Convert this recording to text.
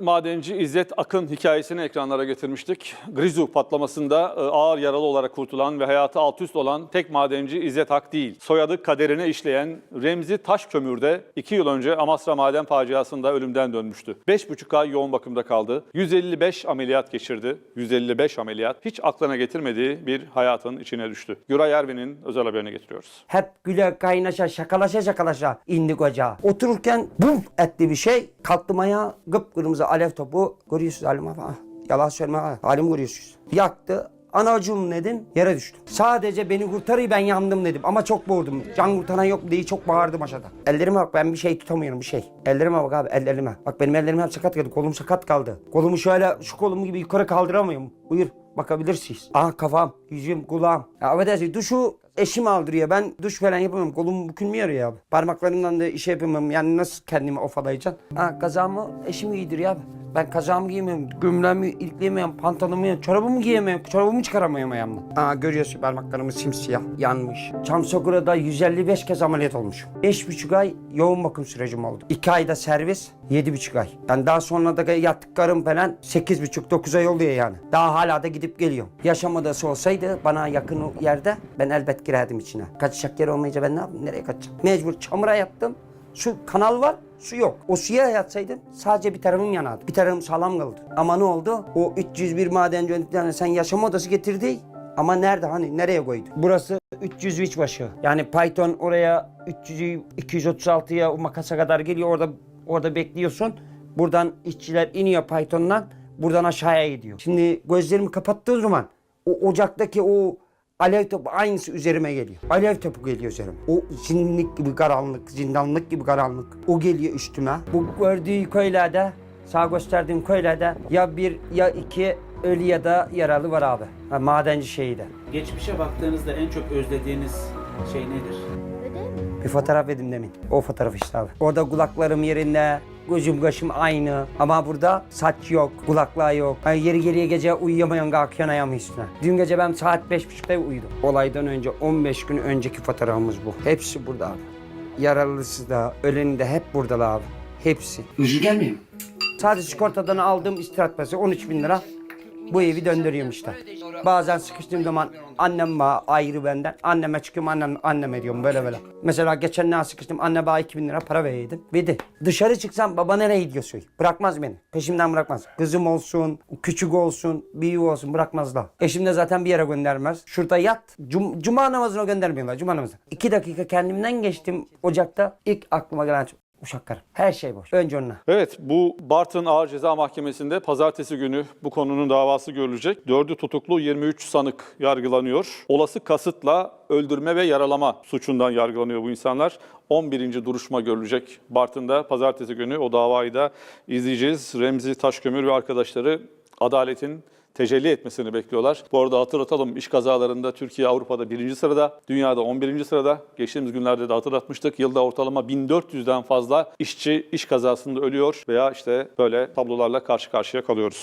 madenci İzzet Akın hikayesini ekranlara getirmiştik. Grizu patlamasında e, ağır yaralı olarak kurtulan ve hayatı alt üst olan tek madenci İzzet Ak değil. Soyadı kaderine işleyen Remzi Taşkömür'de 2 yıl önce Amasra maden faciasında ölümden dönmüştü. 5,5 ay yoğun bakımda kaldı. 155 ameliyat geçirdi. 155 ameliyat. Hiç aklına getirmediği bir hayatın içine düştü. Güray Ervin'in özel haberini getiriyoruz. Hep güle kaynaşa şakalaşa şakalaşa indik ocağa. Otururken bum etti bir şey. Kalktım ayağa kıpkırmızı alev topu. Görüyorsunuz halim abi. ah, Yalan söyleme ha. Halim görüyorsunuz. Yaktı. Anacığım dedim yere düştüm. Sadece beni kurtarıyor ben yandım dedim ama çok boğdum. Can kurtaran yok diye çok bağırdım aşağıda. Ellerime bak ben bir şey tutamıyorum bir şey. Ellerime bak abi ellerime. Bak benim ellerim hep sakat kaldı kolum sakat kaldı. Kolumu şöyle şu kolumu gibi yukarı kaldıramıyorum. Buyur bakabilirsiniz. Aha kafam, yüzüm, kulağım. Ya affedersiniz duşu eşim aldırıyor. Ben duş falan yapamam. Kolum bükülmüyor ya abi. Parmaklarımdan da iş yapamam. Yani nasıl kendimi ofalayacağım? Ha kazağımı eşim giydiriyor abi. Ben kazağımı giyemiyorum, gömleğimi ilikleyemiyorum, pantolonumu giyemiyorum, çorabımı giyemiyorum, çorabımı çıkaramıyorum ayağımdan. Aa görüyorsun parmaklarımı simsiyah, yanmış. Çamsokura'da 155 kez ameliyat olmuş. 5,5 ay yoğun bakım sürecim oldu. 2 ayda servis, 7,5 ay. Ben daha sonra da yattıklarım falan 8,5-9 ay oluyor yani. Daha hala da gidip geliyorum. Yaşam odası olsaydı bana yakın yerde ben elbet girerdim içine. Kaçacak yer olmayınca ben ne yapayım, nereye kaçacağım? Mecbur çamura yattım. Su kanal var, su yok. O suya yatsaydım sadece bir tarafım yanardı. Bir tarafım sağlam kaldı. Ama ne oldu? O 301 madenci öndüklerine sen yaşam odası getirdi. Ama nerede hani nereye koydu? Burası 303 başı. Yani Python oraya 300'ü 236'ya o makasa kadar geliyor. Orada orada bekliyorsun. Buradan işçiler iniyor Python'dan. Buradan aşağıya gidiyor. Şimdi gözlerimi kapattığım zaman o ocaktaki o Alev topu aynısı üzerime geliyor. Alev topu geliyor üzerime. O zinlik gibi karanlık, zindanlık gibi karanlık. O geliyor üstüme. Bu gördüğü köylerde, sağ gösterdiğim köylerde ya bir ya iki ölü ya da yaralı var abi. Ha, madenci şeyi de. Geçmişe baktığınızda en çok özlediğiniz şey nedir? Bir fotoğraf edin demin. O fotoğraf işte abi. Orada kulaklarım yerinde, gözüm kaşım aynı. Ama burada saç yok, kulaklığa yok. Yani yeri geriye gece uyuyamayan kalkıyorsun ayağımın üstüne. Dün gece ben saat beş buçukta uyudum. Olaydan önce 15 gün önceki fotoğrafımız bu. Hepsi burada abi. Yaralısı da, öleni de hep buradalar abi. Hepsi. Üzül gelmiyor Sadece sigortadan aldığım istirahat parası 13 bin lira. Bu evi döndürüyorum işte. Bazen sıkıştığım zaman annem var ayrı benden. Anneme çıkıyorum annem, anneme diyorum böyle böyle. Mesela geçen ne sıkıştım anne bana 2000 lira para vereydim. Bir de dışarı çıksam baba nereye gidiyorsun? Bırakmaz beni. Peşimden bırakmaz. Kızım olsun, küçük olsun, büyük olsun bırakmazlar. Eşim de zaten bir yere göndermez. Şurada yat. Cum- Cuma namazına göndermiyorlar. Cuma namazına. İki dakika kendimden geçtim ocakta. İlk aklıma gelen uşak karım. Her şey boş. Önce onunla. Evet, bu Bartın Ağır Ceza Mahkemesi'nde pazartesi günü bu konunun davası görülecek. Dördü tutuklu 23 sanık yargılanıyor. Olası kasıtla öldürme ve yaralama suçundan yargılanıyor bu insanlar. 11. duruşma görülecek Bartın'da. Pazartesi günü o davayı da izleyeceğiz. Remzi Taşkömür ve arkadaşları adaletin tecelli etmesini bekliyorlar. Bu arada hatırlatalım iş kazalarında Türkiye Avrupa'da birinci sırada, dünyada 11. sırada. Geçtiğimiz günlerde de hatırlatmıştık. Yılda ortalama 1400'den fazla işçi iş kazasında ölüyor veya işte böyle tablolarla karşı karşıya kalıyoruz.